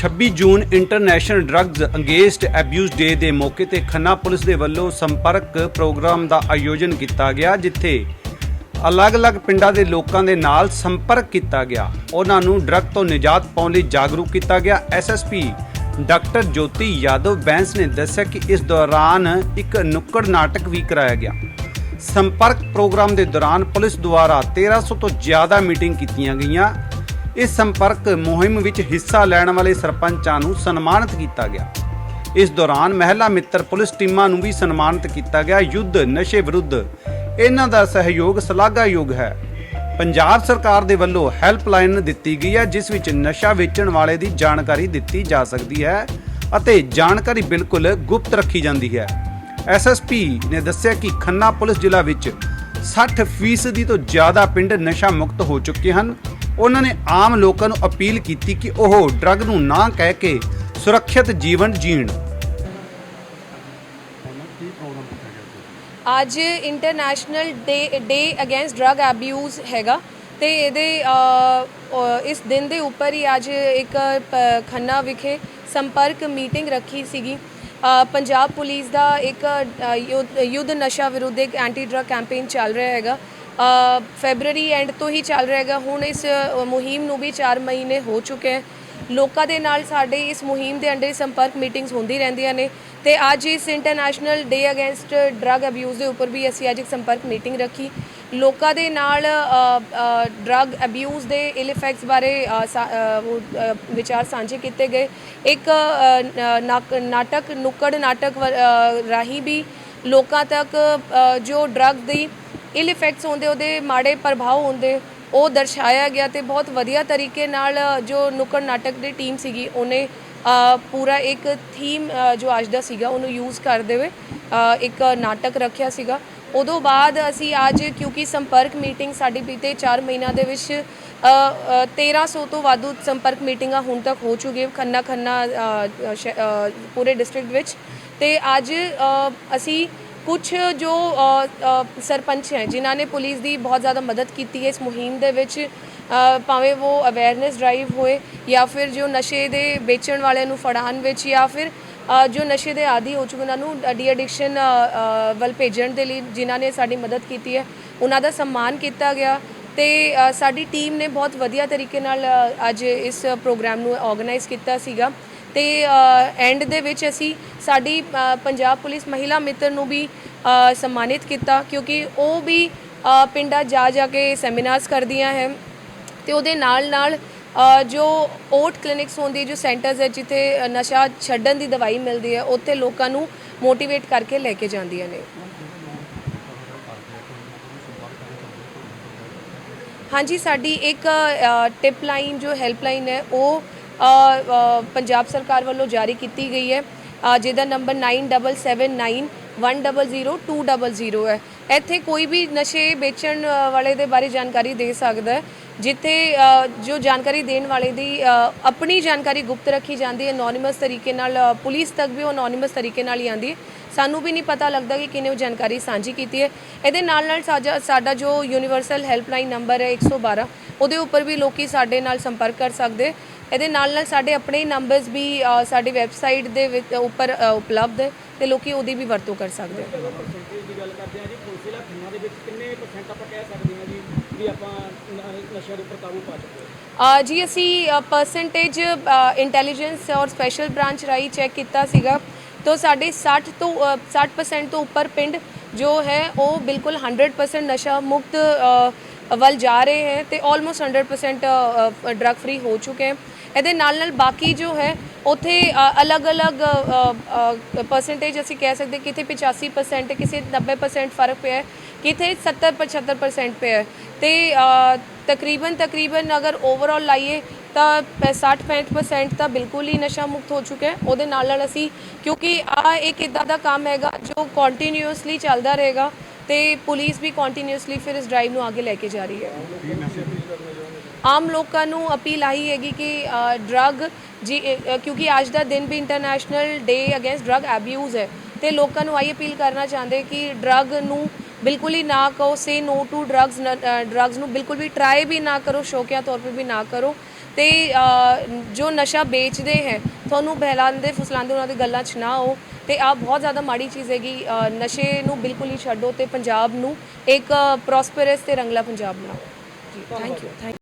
26 June international drugs against abuse day ਦੇ ਮੌਕੇ ਤੇ ਖੰਨਾ ਪੁਲਿਸ ਦੇ ਵੱਲੋਂ ਸੰਪਰਕ ਪ੍ਰੋਗਰਾਮ ਦਾ ਆਯੋਜਨ ਕੀਤਾ ਗਿਆ, ਜਿੱਥੇ ਅਲੱਗ-ਅਲੱਗ ਪਿੰਡਾਂ ਦੇ ਲੋਕਾਂ ਦੇ ਨਾਲ ਸੰਪਰਕ ਕੀਤਾ ਗਿਆ। ਉਹਨਾਂ ਨੂੰ ਡਰੱਗ ਤੋਂ ਨਿਜਾਤ ਪਾਉਣ ਲਈ ਜਾਗਰੂਕ ਕੀਤਾ ਗਿਆ। ਐਸਐਸਪੀ ਡਾਕਟਰ ਜੋਤੀ ਯਾਦਵ ਬੈਂਸ ਨੇ ਦੱਸਿਆ ਕਿ ਇਸ ਦੌਰਾਨ ਇੱਕ ਨੁੱਕੜ ਨਾਟਕ ਵੀ ਕਰਾਇਆ ਗਿਆ। ਸੰਪਰਕ ਪ੍ਰੋਗਰਾਮ ਦੇ ਦੌਰਾਨ ਪੁਲਿਸ ਦੁਆਰਾ 1300 ਤੋਂ ਜ਼ਿਆਦਾ ਮੀਟਿੰਗ ਕੀਤੀਆਂ ਗਈਆਂ। ਇਸ ਸੰਪਰਕ ਮੁਹਿੰਮ ਵਿੱਚ ਹਿੱਸਾ ਲੈਣ ਵਾਲੇ ਸਰਪੰਚਾਂ ਨੂੰ ਸਨਮਾਨਿਤ ਕੀਤਾ ਗਿਆ। ਇਸ ਦੌਰਾਨ ਮਹਿਲਾ ਮਿੱਤਰ ਪੁਲਿਸ ਟੀਮਾਂ ਨੂੰ ਵੀ ਸਨਮਾਨਿਤ ਕੀਤਾ ਗਿਆ। ਯੁੱਧ ਨਸ਼ੇ ਵਿਰੁੱਧ। ਇਹਨਾਂ ਦਾ ਸਹਿਯੋਗ ਸ਼ਲਾਘਾਯੋਗ ਹੈ। ਪੰਜਾਬ ਸਰਕਾਰ ਦੇ ਵੱਲੋਂ ਹੈਲਪਲਾਈਨ ਦਿੱਤੀ ਗਈ ਹੈ, ਜਿਸ ਵਿੱਚ ਨਸ਼ਾ ਵੇਚਣ ਵਾਲੇ ਦੀ ਜਾਣਕਾਰੀ ਦਿੱਤੀ ਜਾ ਸਕਦੀ ਹੈ ਅਤੇ ਜਾਣਕਾਰੀ ਬਿਲਕੁਲ ਗੁਪਤ ਰੱਖੀ ਜਾਂਦੀ ਹੈ। ਐਸਐਸਪੀ ਨੇ ਦੱਸਿਆ ਕਿ ਖੰਨਾ ਪੁਲਿਸ ਜ਼ਿਲ੍ਹਾ ਵਿੱਚ 60% ਤੋਂ ਜ਼ਿਆਦਾ ਪਿੰਡ ਨਸ਼ਾ ਮੁਕਤ ਹੋ ਚੁੱਕੇ ਹਨ। ਉਹਨਾਂ ਨੇ ਆਮ ਲੋਕਾਂ ਨੂੰ ਅਪੀਲ ਕੀਤੀ ਕਿ ਉਹ ਡਰੱਗ ਨੂੰ ਨਾ ਕਹਿ ਕੇ ਸੁਰੱਖਿਅਤ ਜੀਵਨ ਜੀਣ। ਅੱਜ international day day against drug abuse ਹੈਗਾ ਤੇ ਇਹਦੇ ਇਸ ਦਿਨ ਦੇ ਉੱਪਰ ਹੀ ਅੱਜ ਇੱਕ ਖੰਨਾ ਵਿਖੇ ਸੰਪਰਕ ਮੀਟਿੰਗ ਰੱਖੀ ਸੀਗੀ। ਪੰਜਾਬ ਪੁਲਿਸ ਦਾ ਇੱਕ ਯੁੱਧ ਨਸ਼ਾ ਵਿਰੁੱਧ ਇੱਕ ਐਂਟੀ ਡਰੱਗ ਕੈਂਪੇਨ ਚੱਲ ਰਿਹਾ ਹੈਗਾ। ਫੈਬਰਰੀ ਐਂਡ ਤੋਂ ਹੀ ਚੱਲ ਰਿਹਾ ਹੈਗਾ। ਹੁਣ ਇਸ ਮੁਹਿੰਮ ਨੂੰ ਵੀ 4 ਮਹੀਨੇ ਹੋ ਚੁੱਕੇ ਹੈ। ਲੋਕਾਂ ਦੇ ਨਾਲ ਸਾਡੇ ਇਸ ਮੁਹਿੰਮ ਦੇ ਅੰਡਰ ਸੰਪਰਕ ਮੀਟਿੰਗਸ ਹੁੰਦੀ ਰਹਿੰਦੀਆਂ ਨੇ ਤੇ ਅੱਜ ਇਸ international day against drug abuse ਦੇ ਉੱਪਰ ਵੀ ਅਸੀਂ ਅੱਜ ਇੱਕ ਸੰਪਰਕ ਮੀਟਿੰਗ ਰੱਖੀ। ਲੋਕਾਂ ਦੇ ਨਾਲ ਡਰੱਗ ਅਬਿਊਜ਼ ਦੇ ਇਲ ਇਫੈਕਟਸ ਬਾਰੇ ਵਿਚਾਰ ਸਾਂਝੇ ਕੀਤੇ ਗਏ। ਇੱਕ ਨਾਕ- ਨਾਟਕ, ਨੁੱਕੜ ਨਾਟਕ ਵ- ਰਾਹੀਂ ਵੀ ਲੋਕਾਂ ਤੱਕ ਜੋ ਡਰੱਗ ਦੀ ਇਲ ਇਫੈਕਟਸ ਹੁੰਦੇ ਉਹਦੇ ਮਾੜੇ ਪ੍ਰਭਾਵ ਹੁੰਦੇ ਉਹ ਦਰਸਾਇਆ ਗਿਆ ਤੇ ਬਹੁਤ ਵਧੀਆ ਤਰੀਕੇ ਨਾਲ ਜੋ ਨੁੱਕੜ ਨਾਟਕ ਦੀ ਟੀਮ ਸੀਗੀ ਉਹਨੇ ਪੂਰਾ ਇੱਕ ਥੀਮ ਜੋ ਅੱਜ ਦਾ ਸੀਗਾ ਉਹਨੂੰ ਯੂਜ਼ ਕਰਦੇ ਹੋਏ ਇੱਕ ਨਾਟਕ ਰੱਖਿਆ ਸੀਗਾ। ਉਦੋਂ ਬਾਅਦ ਅਸੀਂ ਅੱਜ ਕਿਉਂਕਿ ਸੰਪਰਕ ਮੀਟਿੰਗ ਸਾਡੀ ਬੀਤੇ 4 ਮਹੀਨਿਆਂ ਦੇ ਵਿੱਚ ਅ, ਅ, 1300 ਤੋਂ ਵਾਧੂ ਸੰਪਰਕ ਮੀਟਿੰਗਾਂ ਹੁਣ ਤੱਕ ਹੋ ਚੁੱਕੀਆਂ ਖੰਨਾ ਖੰਨਾ ਪੂਰੇ ਡਿਸਟ੍ਰਿਕਟ ਵਿੱਚ। ਤੇ ਅੱਜ ਅਸੀਂ ਕੁਝ ਜੋ ਸਰਪੰਚ ਹੈ, ਜਿਨ੍ਹਾਂ ਨੇ ਪੁਲਿਸ ਦੀ ਬਹੁਤ ਜ਼ਿਆਦਾ ਮਦਦ ਕੀਤੀ ਹੈ ਇਸ ਮੁਹਿੰਮ ਦੇ ਵਿੱਚ ਭਾਵੇਂ ਉਹ ਅਵੇਅਰਨੈਸ ਡਰਾਈਵ ਹੋਏ ਜਾਂ ਫਿਰ ਜੋ ਨਸ਼ੇ ਦੇ ਵੇਚਣ ਵਾਲਿਆਂ ਨੂੰ ਫੜਾਉਣ ਵਿੱਚ ਜਾਂ ਫਿਰ ਜੋ ਨਸ਼ੇ ਦੇ ਆਦੀ ਹੋ ਚੁੱਕੇ, ਉਹਨਾਂ ਨੂੰ ਡੀ ਐਡਿਕਸ਼ਨ ਵੱਲ ਭੇਜਣ ਦੇ ਲਈ ਜਿਨ੍ਹਾਂ ਨੇ ਸਾਡੀ ਮਦਦ ਕੀਤੀ ਹੈ, ਉਹਨਾਂ ਦਾ ਸਨਮਾਨ ਕੀਤਾ ਗਿਆ ਤੇ ਸਾਡੀ ਟੀਮ ਨੇ ਬਹੁਤ ਵਧੀਆ ਤਰੀਕੇ ਨਾਲ ਅੱਜ ਇਸ ਪ੍ਰੋਗਰਾਮ ਨੂੰ ਆਰਗੇਨਾਈਜ਼ ਕੀਤਾ ਸੀਗਾ। ਤੇ ਐਂਡ ਦੇ ਵਿੱਚ ਅਸੀਂ ਸਾਡੀ ਪੰਜਾਬ ਪੁਲਿਸ ਮਹਿਲਾ ਮਿੱਤਰ ਨੂੰ ਵੀ ਸਨਮਾਨਿਤ ਕੀਤਾ ਕਿਉਂਕਿ ਉਹ ਵੀ ਪਿੰਡਾਂ ਜਾ ਜਾ ਕੇ ਸੈਮੀਨਾਰਸ ਕਰਦੀਆਂ ਹੈ ਤੇ ਉਹਦੇ ਨਾਲ ਨਾਲ ਜੋ ਓਟ ਕਲੀਨਿਕਸ ਹੁੰਦੀ, ਜੋ ਸੈਂਟਰਸ ਹੈ ਜਿੱਥੇ ਨਸ਼ਾ ਛੱਡਣ ਦੀ ਦਵਾਈ ਮਿਲਦੀ ਹੈ, ਉੱਥੇ ਲੋਕਾਂ ਨੂੰ ਮੋਟੀਵੇਟ ਕਰਕੇ ਲੈ ਕੇ ਜਾਂਦੀਆਂ ਨੇ। ਹਾਂਜੀ, ਸਾਡੀ ਇੱਕ ਟਿਪ ਲਾਈਨ ਜੋ ਹੈਲਪ ਲਾਈਨ ਹੈ, ਉਹ ਪੰਜਾਬ ਸਰਕਾਰ ਵੱਲੋਂ ਜਾਰੀ ਕੀਤੀ ਗਈ ਹੈ। ਜਿਹਦਾ ਨੰਬਰ 9779 100200 ਹੈ। ਇੱਥੇ ਕੋਈ ਵੀ ਨਸ਼ੇ ਵੇਚਣ ਵਾਲੇ ਦੇ ਬਾਰੇ ਜਾਣਕਾਰੀ ਦੇ ਸਕਦਾ ਹੈ, ਜਿੱਥੇ ਜੋ ਜਾਣਕਾਰੀ ਦੇਣ ਵਾਲੇ ਦੀ ਆਪਣੀ ਜਾਣਕਾਰੀ ਗੁਪਤ ਰੱਖੀ ਜਾਂਦੀ ਹੈ ਅਨੋਨਿਮਸ ਤਰੀਕੇ ਨਾਲ ਪੁਲਿਸ ਤੱਕ ਵੀ ਉਹ ਅਨੋਨਿਮਸ ਤਰੀਕੇ ਨਾਲ ਹੀ ਆਂਦੀ ਹੈ। ਸਾਨੂੰ ਵੀ ਨਹੀਂ ਪਤਾ ਲੱਗਦਾ ਕਿ ਕਿਨੇ ਉਹ ਜਾਣਕਾਰੀ ਸਾਂਝੀ ਕੀਤੀ ਹੈ। ਇਹਦੇ ਨਾਲ ਨਾਲ ਸਾਡਾ ਸਾਡਾ ਜੋ ਯੂਨੀਵਰਸਲ ਹੈਲਪਲਾਈਨ ਨੰਬਰ ਹੈ 112 ਉਹਦੇ ਉੱਪਰ ਵੀ ਲੋਕੀ ਸਾਡੇ ਨਾਲ ਸੰਪਰਕ ਕਰ ਸਕਦੇ ਇਹਦੇ ਨਾਲ ਨਾਲ ਸਾਡੇ ਆਪਣੇ ਹੀ ਨੰਬਰਸ ਵੀ ਅ, ਸਾਡੀ ਵੈਬਸਾਈਟ ਦੇ ਵਿੱਚ ਉੱਪਰ ਅ, ਉਪਲਬਧ ਹੈ ਤੇ ਲੋਕੀ ਉਹਦੀ ਵੀ ਵਰਤੋਂ ਕਰ ਸਕਦੇ ਹੈ ਪਰਸੈਂਟੇਜ ਦੀ ਗੱਲ ਕਰਦੇ ਹਾਂ ਜੀ ਪੁਲਿਸ ਜ਼ਿਲ੍ਹਾ ਖੰਨਾ ਦੇ ਵਿੱਚ ਕਿੰਨੇ ਪਰਸੈਂਟ ਆਪਾਂ ਕਹਿ ਸਕਦੇ ਹਾਂ ਜੀ ਵੀ ਆਪਾਂ ਨ- ਨਸ਼ਿਆਂ ਦੇ ਉੱਪਰ ਕਾਬੂ ਪਾ ਚੁੱਕੇ ਹਾਂ? ਅ, ਜੀ ਅਸੀਂ ਪਰਸੈਂਟੇਜ ਇੰਟੈਲੀਜੈਂਸ ਔਰ ਸਪੈਸ਼ਲ ਬ੍ਰਾਂਚ ਰਾਈ ਚੈੱਕ ਕੀਤਾ ਸੀਗਾ। ਤਾਂ ਸਾਡੇ 60 ਤੋਂ ਅ, 60% ਤੋਂ ਉੱਪਰ ਪਿੰਡ ਜੋ ਹੈ ਉਹ ਬਿਲਕੁਲ 100% ਨਸ਼ਾ ਮੁਕਤ ਅ, ਵੱਲ ਜਾ ਰਹੇ ਹੈ ਤੇ ਆਲਮੋਸਟ 100% ਡਰਗ ਫ੍ਰੀ ਹੋ ਚੁੱਕੇ ਹੈ। ਇਹਦੇ ਨਾਲ ਨਾਲ ਬਾਕੀ ਜੋ ਹੈ, ਉਥੇ ਅਲੱਗ-ਅਲੱਗ ਪਰਸੈਂਟੇਜ ਅਸੀਂ ਕਹਿ ਸਕਦੇ ਕਿਤੇ 85% ਕਿਸੇ 90% ਫ਼ਰਕ ਪਿਆ ਹੈ ਕਿਤੇ 70 75% ਪਿਆ ਹੈ। ਤੇ ਤਕਰੀਬਨ ਤਕਰੀਬਨ ਅਗਰ ਓਵਰਆਲ ਲਾਈਏ, ਤਾਂ 60 65% ਤਾਂ ਬਿਲਕੁਲ ਹੀ ਨਸ਼ਾ ਮੁਕਤ ਹੋ ਚੁੱਕਾ ਹੈ। ਉਹਦੇ ਨਾਲ ਨਾਲ ਅਸੀਂ, ਕਿਉਂਕਿ ਆ ਇੱਕ ਇਦਾਂ ਦਾ ਕੰਮ ਹੈਗਾ ਜੋ ਕੰਟੀਨਿਊਸਲੀ ਚੱਲਦਾ ਰਹੇਗਾ ਤੇ ਪੁਲਿਸ ਵੀ ਕੰਟੀਨਿਊਸਲੀ ਫਿਰ ਇਸ ਡਰਾਈਵ ਨੂੰ ਅੱਗੇ ਲੈ ਕੇ ਜਾ ਰਹੀ ਹੈ। ਆਮ ਲੋਕਾਂ ਨੂੰ ਅਪੀਲ ਆਈ ਹੈਗੀ ਕਿ ਡਰੱਗ ਜੀ ਕਿਉਂਕਿ ਅੱਜ ਦਾ ਦਿਨ ਵੀ international day against drug abuse ਹੈ ਤੇ ਲੋਕਾਂ ਨੂੰ ਆਈ ਅਪੀਲ ਕਰਨਾ ਚਾਹੁੰਦੇ ਕਿ ਡਰੱਗ ਨੂੰ ਬਿਲਕੁਲ ਹੀ ਨਾ ਕਹੋ say no to drugs drugs ਨੂੰ ਬਿਲਕੁਲ ਵੀ ਟਰਾਈ ਵੀ ਨਾ ਕਰੋ ਸ਼ੌਕੀਆ ਤੌਰ 'ਤੇ ਵੀ ਨਾ ਕਰੋ ਤੇ ਜੋ ਨਸ਼ਾ ਵੇਚਦੇ ਹੈ ਤੁਹਾਨੂੰ ਬਹਿਲਾਉਂਦੇ ਫੁਸਲਾਉਂਦੇ ਉਹਨਾਂ ਦੀ ਗੱਲਾਂ 'ਚ ਨਾ ਆਓ। ਤੇ ਆ ਬਹੁਤ ਜ਼ਿਆਦਾ ਮਾੜੀ ਚੀਜ਼ ਹੈਗੀ ਨਸ਼ੇ ਨੂੰ ਬਿਲਕੁਲ ਹੀ ਛੱਡੋ ਤੇ ਪੰਜਾਬ ਨੂੰ ਇੱਕ ਪ੍ਰੋਸਪਰਸ ਤੇ ਰੰਗਲਾ ਪੰਜਾਬ ਬਣਾਓ। ਜੀ ਥੈਂਕ ਯੂ ਥੈਂਕ